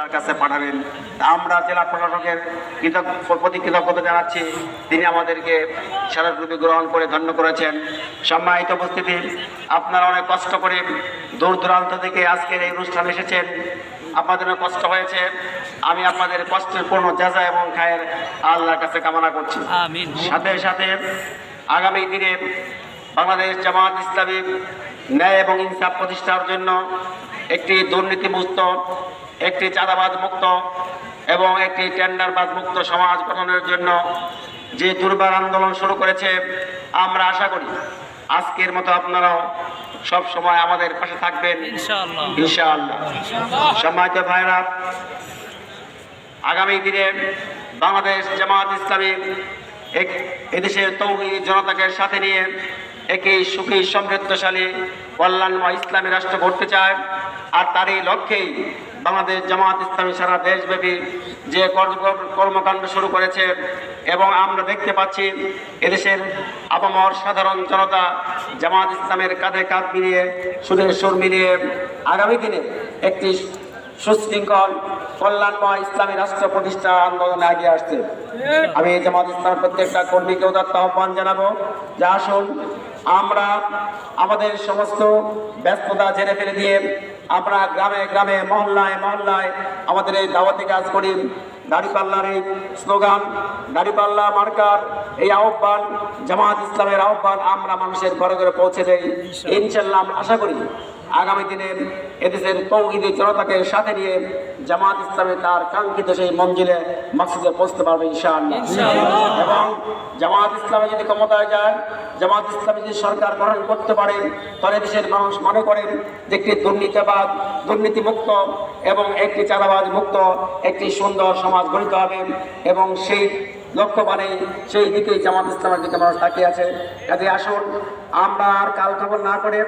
তার কাছে পাঠাবেন। আমরা জেলা প্রশাসকের কৃতজ্ঞ প্রতি কৃতজ্ঞতা জানাচ্ছি। তিনি আমাদেরকে সারারূপে গ্রহণ করে ধন্য করেছেন। সম্মানিত উপস্থিতি আপনারা অনেক কষ্ট করে দূর দূরান্ত থেকে আজকের এই অনুষ্ঠানে এসেছেন। আপনাদের অনেক কষ্ট হয়েছে। আমি আপনাদের কষ্টের পূর্ণ যাজা এবং খায়ের আল্লাহর কাছে কামনা করছি। সাথে সাথে আগামী দিনে বাংলাদেশ জামাত ইসলামী ন্যায় এবং ইনসাফ প্রতিষ্ঠার জন্য একটি দুর্নীতিমুক্ত একটি চাঁদাবাজ মুক্ত এবং একটি টেন্ডারবাজ মুক্ত সমাজ গঠনের জন্য যে দুর্বার আন্দোলন শুরু করেছে আমরা আশা করি আজকের মতো আপনারাও সব সময় আমাদের পাশে থাকবেন। ইনশাআল্লাহ। সম্মানিত ভাইরা আগামী দিনে বাংলাদেশ জামাত ইসলামী এক- এদেশের তৌহিদি জনতাকে সাথে নিয়ে একটি সুখী সমৃদ্ধশালী কল্যাণময় ইসলামী রাষ্ট্র গড়তে চায়। আর তারই লক্ষ্যেই বাংলাদেশ জামাত ইসলামী সারা দেশব্যাপী যে কর্মকাণ্ড শুরু করেছে এবং আমরা দেখতে পাচ্ছি এদেশের আপামর সাধারণ জনতা জামাত ইসলামের কাঁধে কাঁধ মিলিয়ে, সুদের সুর মিলিয়ে আগামী দিনে একটি সুশৃঙ্খল, কল্যাণময় ইসলামী রাষ্ট্র প্রতিষ্ঠা আন্দোলনে এগিয়ে আসছে। আমি জামাত ইসলামের প্রত্যেকটা কর্মীকে উদাত্ত আহ্বান জানাব যে আসুন, আমরা আমাদের সমস্ত ব্যস্ততা জেনে ফেলে দিয়ে আমরা গ্রামে গ্রামে মহল্লায় মহল্লায় আমাদের এই দাওয়াতি কাজ করি। দাড়িপাল্লার এই স্লোগান দাড়িপাল্লা মার্কার এই আহ্বান জামাত ইসলামের আহ্বান আমরা মানুষের ঘরে ঘরে পৌঁছে দেই। ইনশাল্লাহ আমরা আশা করি আগামী দিনে এদেশের তৌহিদি জনতাকে সাথে নিয়ে জামাত ইসলামে তার কাঙ্ক্ষিত সেই মঞ্জিলে মাকসুদে পৌঁছতে পারবে ইনশাআল্লাহ। এবং জামাত ইসলামে যদি ক্ষমতায় যায় জামাত ইসলামী যদি সরকার গঠন করতে পারে তাহলে দেশের মানুষ মনে করেন যে একটি দুর্নীতিবাদ দুর্নীতিমুক্ত এবং একটি চাঁদাবাজ মুক্ত একটি সুন্দর সমাজ গঠিত হবে এবং সেই লক্ষ্য মানে সেই দিকেই জামাত ইসলামের দিকে মানুষ তাকিয়ে আছে। কাজে আসুন, আমরা আর কাল খবর না করে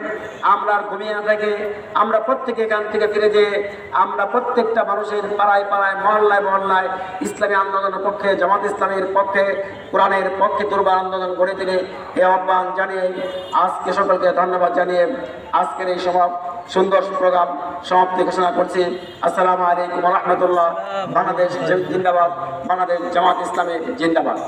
আমরা আর ঘুমিয়ে না থেকে আমরা প্রত্যেকে এখান থেকে ফিরে যে আমরা প্রত্যেকটা মানুষের পাড়ায় পাড়ায়, মহল্লায় মহল্লায় ইসলামী আন্দোলনের পক্ষে, জামাত ইসলামের পক্ষে, কোরআনের পক্ষে দুর্বার আন্দোলন গড়ে তুলে এ আহ্বান জানিয়ে আজকে সকলকে ধন্যবাদ জানিয়ে আজকের এই সভা সুন্দর প্রোগ্রাম সমাপ্তি ঘোষণা করছি। আসসালামু আলাইকুম রহমতুল্লাহ বাংলাদেশ জিন্দাবাদ। বাংলাদেশ জামাত ইসলামী জিন্দাবাদ।